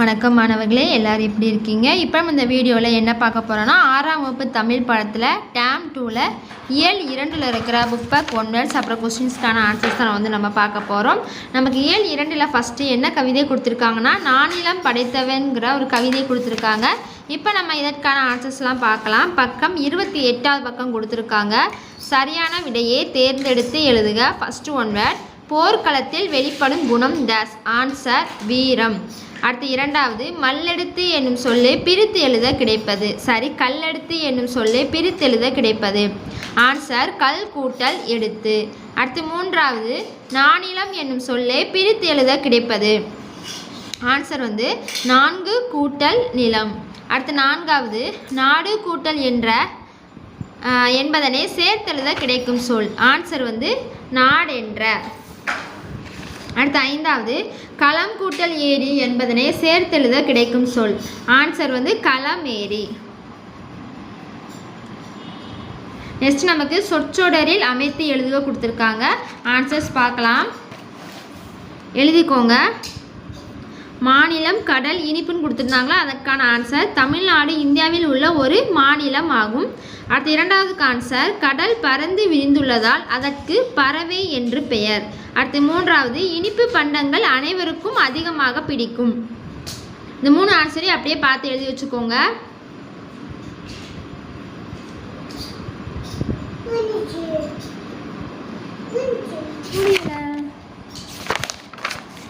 வணக்கம் மாணவர்களே எல்லோரும் எப்படி இருக்கீங்க? இப்போ நம்ம இந்த வீடியோவில் என்ன பார்க்க போகிறோன்னா ஆறாம் வகுப்பு தமிழ் பாடத்தில் டேம் டூவில் இயல் இரண்டில் இருக்கிற புக் பேக் ஒன் அப்புறம் கொஸ்டின்ஸ்க்கான ஆன்சர்ஸ் தான் வந்து நம்ம பார்க்க போகிறோம் நமக்கு இயல் இரண்டில் ஃபஸ்ட்டு என்ன கவிதை கொடுத்துருக்காங்கன்னா நானிலம் படைத்தவன்கிற ஒரு கவிதை கொடுத்துருக்காங்க. இப்போ நம்ம இதற்கான ஆன்சர்ஸ்லாம் பார்க்கலாம். பக்கம் இருபத்தி எட்டாவது பக்கம் கொடுத்துருக்காங்க. சரியான விடையை தேர்ந்தெடுத்து எழுதுக. ஃபஸ்ட்டு ஒன்வேர்ட் போர்க்களத்தில் வெளிப்படும் குணம் டேஸ் ஆன்சர் வீரம். அடுத்து இரண்டாவது மல்லெடுத்து என்னும் சொல்லு பிரித்து எழுத கிடைப்பது. சரி கல்லெடுத்து என்னும் சொல்லு பிரித்து எழுத கிடைப்பது. ஆன்சர் கல் கூட்டல் எடுத்து. அடுத்து மூன்றாவது நானிலம் என்னும் சொல்லு பிரித்து எழுத கிடைப்பது. ஆன்சர் வந்து நான்கு கூட்டல் நிலம். அடுத்து நான்காவது நாடு கூட்டல் என்ற என்பதனை சேர்த்தெழுத கிடைக்கும் சொல். ஆன்சர் வந்து நாடென்ற. அடுத்து ஐந்தாவது களம் கூட்டல் ஏரி என்பதனை சேர்த்தெழுத கிடைக்கும் சொல். ஆன்சர் வந்து களம் ஏரி. நெக்ஸ்ட் நமக்கு சொற்றொடரில் அமைத்து எழுதுக கொடுத்துருக்காங்க. ஆன்சர்ஸ் பார்க்கலாம். எழுதிக்கோங்க. மாநிலம் கடல் இனிப்புன்னு கொடுத்துருந்தாங்களா? அதற்கான ஆன்சர் தமிழ்நாடு இந்தியாவில் உள்ள ஒரு மாநிலம் ஆகும். அடுத்து இரண்டாவது ஆன்சர் கடல் பறந்து விரிந்துள்ளதால் அதற்கு பறவை என்று பெயர். அடுத்து மூன்றாவது இனிப்பு பண்டங்கள் அனைவருக்கும் அதிகமாக பிடிக்கும். இந்த மூணு ஆன்சரையும் அப்படியே பார்த்து எழுதி வச்சுக்கோங்க.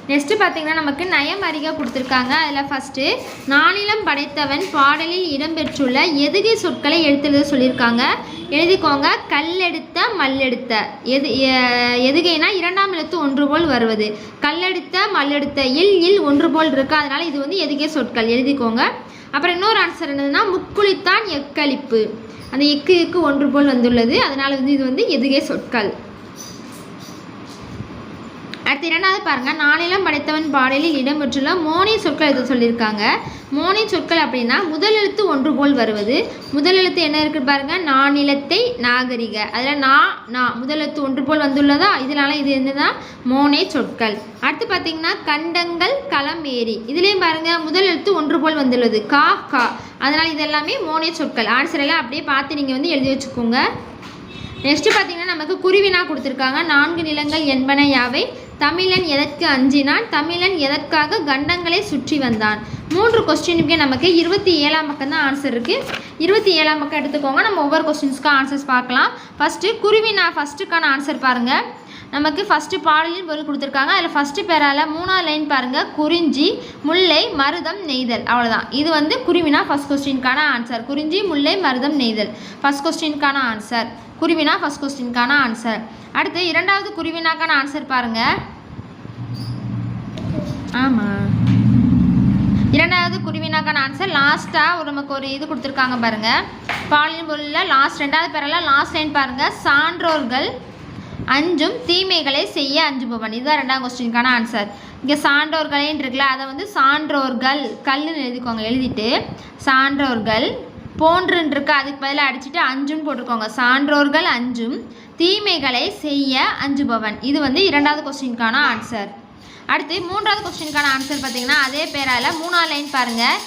நெக்ஸ்ட்டு பார்த்தீங்கன்னா நமக்கு நயம் அறிக கொடுத்துருக்காங்க. அதில் ஃபஸ்ட்டு நானிலம் படைத்தவன் பாடலில் இடம்பெற்றுள்ள எதுகை சொற்களை எடுத்துஎழுத சொல்லியிருக்காங்க. எழுதிக்கோங்க கல்லெடுத்த மல்லெடுத்த. எது எ- எதுகைனா இரண்டாம் எழுத்து ஒன்று போல் வருவது. கல்லெடுத்த மல்லெடுத்த. இல் இல் ஒன்று போல் இருக்கு. அதனால் இது வந்து எதுகை சொற்கள். எழுதிக்கோங்க. அப்புறம் இன்னொரு ஆன்சர் என்னதுன்னா முக்குளித்தான் எக்களிப்பு. அந்த எக்கு எக்கு ஒன்று போல் வந்துள்ளது. அதனால் வந்து இது வந்து எதுகை சொற்கள். அடுத்து இரண்டாவது பாருங்கள் நானிலம் படைத்தவன் பாடலில் இடம்பெற்றுள்ள மோனி சொற்கள் எது சொல்லியிருக்காங்க? மோனி சொற்கள் அப்படின்னா முதல் எழுத்து ஒன்று போல் வருவது. முதல் எழுத்து என்ன இருக்கு பாருங்க? நானிலத்தை நாகரிக. அதில் நா நா முதல் எழுத்து ஒன்று போல் வந்துள்ளதா? இதனால இது என்னதான் மோனே சொற்கள். அடுத்து பார்த்தீங்கன்னா கண்டங்கள் களம் ஏரி இதுலேயும் பாருங்க முதல் எழுத்து ஒன்று போல் வந்துள்ளது. கா கா. அதனால் இதெல்லாமே மோனே சொற்கள். ஆன்சர் எல்லாம் அப்படியே பார்த்து நீங்கள் வந்து எழுதி வச்சுக்கோங்க. நெக்ஸ்ட்டு பார்த்தீங்கன்னா நமக்கு குருவினா கொடுத்துருக்காங்க. நான்கு நிலங்கள் என்பன யாவை? தமிழன் எதற்கு அஞ்சினான்? தமிழன் எதற்காக கண்டங்களை சுற்றி வந்தான்? மூன்று கொஸ்டினுக்கே நமக்கு இருபத்தி ஏழாம் பக்கம் தான் ஆன்சர் இருக்குது இருபத்தி ஏழாம் பக்கம் எடுத்துக்கோங்க. நம்ம ஒவ்வொரு கொஸ்டின்ஸ்க்கும் ஆன்சர்ஸ் பார்க்கலாம். ஃபஸ்ட்டு குருவினா ஃபஸ்ட்டுக்கான ஆன்சர் பாருங்கள் நமக்கு ஃபஸ்ட்டு பாடலின் பொருள் கொடுத்துருக்காங்க. அதில் ஃபஸ்ட்டு பேரால் மூணாவது லைன் பாருங்கள் குறிஞ்சி முல்லை மருதம் நெய்தல். அவ்வளோதான் இது வந்து குருவினா ஃபஸ்ட் கொஸ்டின்கான ஆன்சர் குறிஞ்சி முல்லை மருதம் நெய்தல். ஃபஸ்ட் கொஸ்டின்கான ஆன்சர் குருவினா ஃபஸ்ட் கொஸ்டின்கான ஆன்சர் அடுத்து இரண்டாவது குருவினாக்கான ஆன்சர் பாருங்கள் ஆமாம் இரண்டாவது குருவினாக்கான ஆன்சர் லாஸ்ட்டாக ஒரு நமக்கு ஒரு இது கொடுத்துருக்காங்க பாருங்கள் பாலியல் பொருளில் லாஸ்ட் ரெண்டாவது பேரெல்லாம் லாஸ்ட் லைன் பாருங்கள் சான்றோர்கள் அஞ்சும் தீமைகளை செய்ய அஞ்சுபவன். இதுதான் ரெண்டாம் கொஸ்டினுக்கான ஆன்சர் இங்கே சான்றோர்களேன்னு இருக்குல்ல அதை வந்து சான்றோர்கள் கல்லுன்னு எழுதிக்கோங்க. எழுதிட்டு சான்றோர்கள் போன்றுன்னு இருக்கு அதுக்கு பதிலாக அடிச்சுட்டு அஞ்சுன்னு போட்டிருக்கோங்க. சான்றோர்கள் அஞ்சும் தீமைகளை செய்ய அஞ்சுபவன். இது வந்து இரண்டாவது கொஸ்டினுக்கான ஆன்சர் அடுத்து மூன்றாவது கொஸ்டினுக்கான ஆன்சர் பார்த்தீங்கன்னா அதே பேரால் மூணாவது லைன் பாருங்கள்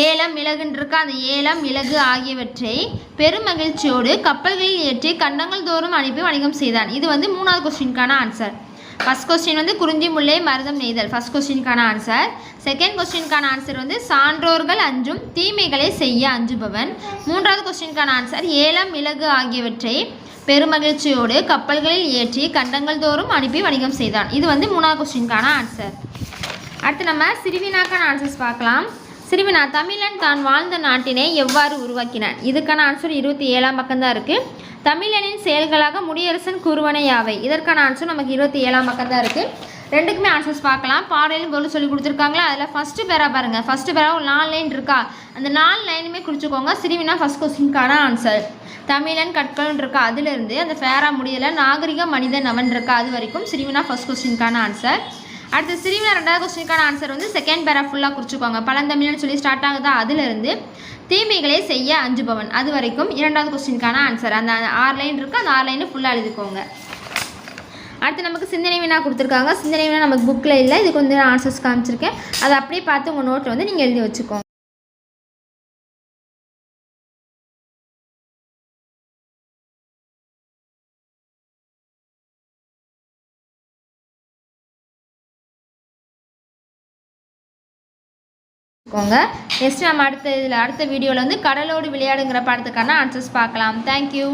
ஏலம் மிளகுன்றிருக்க அந்த ஏலம் மிளகு ஆகியவற்றை பெருமகிழ்ச்சியோடு கப்பல்களில் ஏற்றி கண்டங்கள் தோறும் அனுப்பி வணிகம் செய்தான். இது வந்து மூணாவது கொஸ்டினுக்கான ஆன்சர் ஃபஸ்ட் கொஸ்டின் வந்து குறிஞ்சி முல்லை மருதம் நெய்தல். ஃபர்ஸ்ட் கொஸ்டினுக்கான ஆன்சர் செகண்ட் கொஸ்டினுக்கான ஆன்சர் வந்து சான்றோர்கள் அஞ்சும் தீமைகளை செய்ய அஞ்சுபவன். மூன்றாவது கொஸ்டினுக்கான ஆன்சர் ஏலம் மிளகு ஆகியவற்றை பெருமகிழ்ச்சியோடு கப்பல்களில் ஏற்றி கண்டங்கள் தோறும் அனுப்பி வணிகம் செய்தான். இது வந்து மூணாவது கொஸ்டினுக்கான ஆன்சர் அடுத்து நம்ம சிறுவினாக்கான ஆன்சர்ஸ் பார்க்கலாம். சிறுவினா தமிழன் தான் வாழ்ந்த நாட்டினை எவ்வாறு உருவாக்கினான்? இதுக்கான ஆன்சர் இருபத்தி ஏழாம் பக்கம்தான் இருக்குது தமிழனின் செயல்களாக முடியரசன் கூறுவன யாவை? இதற்கான ஆன்சர் நமக்கு இருபத்தி ஏழாம் பக்கம்தான் இருக்குது ரெண்டுக்குமே ஆன்சர்ஸ் பார்க்கலாம். பாடலையும் பொருள் சொல்லி கொடுத்துருக்காங்களா? அதில் ஃபஸ்ட்டு பேரா பாருங்கள் ஃபஸ்ட்டு பேரா ஒரு நாலு லைன் இருக்கா? அந்த நாலு லைனுமே குறிச்சுக்கோங்க. சிறுவினா ஃபஸ்ட் கொஸ்டினுக்கான ஆன்சர் தமிழன் கற்கள்னு இருக்கா? அதுலேருந்து அந்த ஃபேரா முடியல. நாகரிக மனிதன் அவன் இருக்கா? அது வரைக்கும் சிறுவினா ஃபஸ்ட் கொஸ்டினுக்கான ஆன்சர் அடுத்து சிறுமியில் ரெண்டாவது கொஸ்டினுக்கான ஆன்சர் வந்து செகண்ட் பேரா ஃபுல்லாக குறிச்சுக்கோங்க பழந்தமிழ்னு சொல்லி ஸ்டார்ட் ஆகுதா. அதுலேருந்து தீமைகளை செய்ய அஞ்சுபவன். அது வரைக்கும் இரண்டாவது கொஸ்டினுக்கான ஆன்சர் அந்த ஆறு லைன் இருக்குது அந்த ஆறு லைனு ஃபுல்லாக எழுதிக்கோங்க. அடுத்து நமக்கு சிந்தனை வினா கொடுத்துருக்காங்க. சிந்தனை வினா நமக்கு புக்கில் இல்லை. இதுக்கு வந்து ஆன்சர்ஸ் காமிச்சிருக்கேன். அதை அப்படியே பார்த்து உங்கள் நோட்டில் வந்து நீங்கள் எழுதி வச்சுக்கோங்க. வச்சுக்கோங்க நெக்ஸ்ட் நம்ம அடுத்த இதில் அடுத்த வீடியோவில் வந்து கடலோடு விளையாடுங்கிற படத்துக்கான ஆன்சர்ஸ் பார்க்கலாம். தேங்க்யூ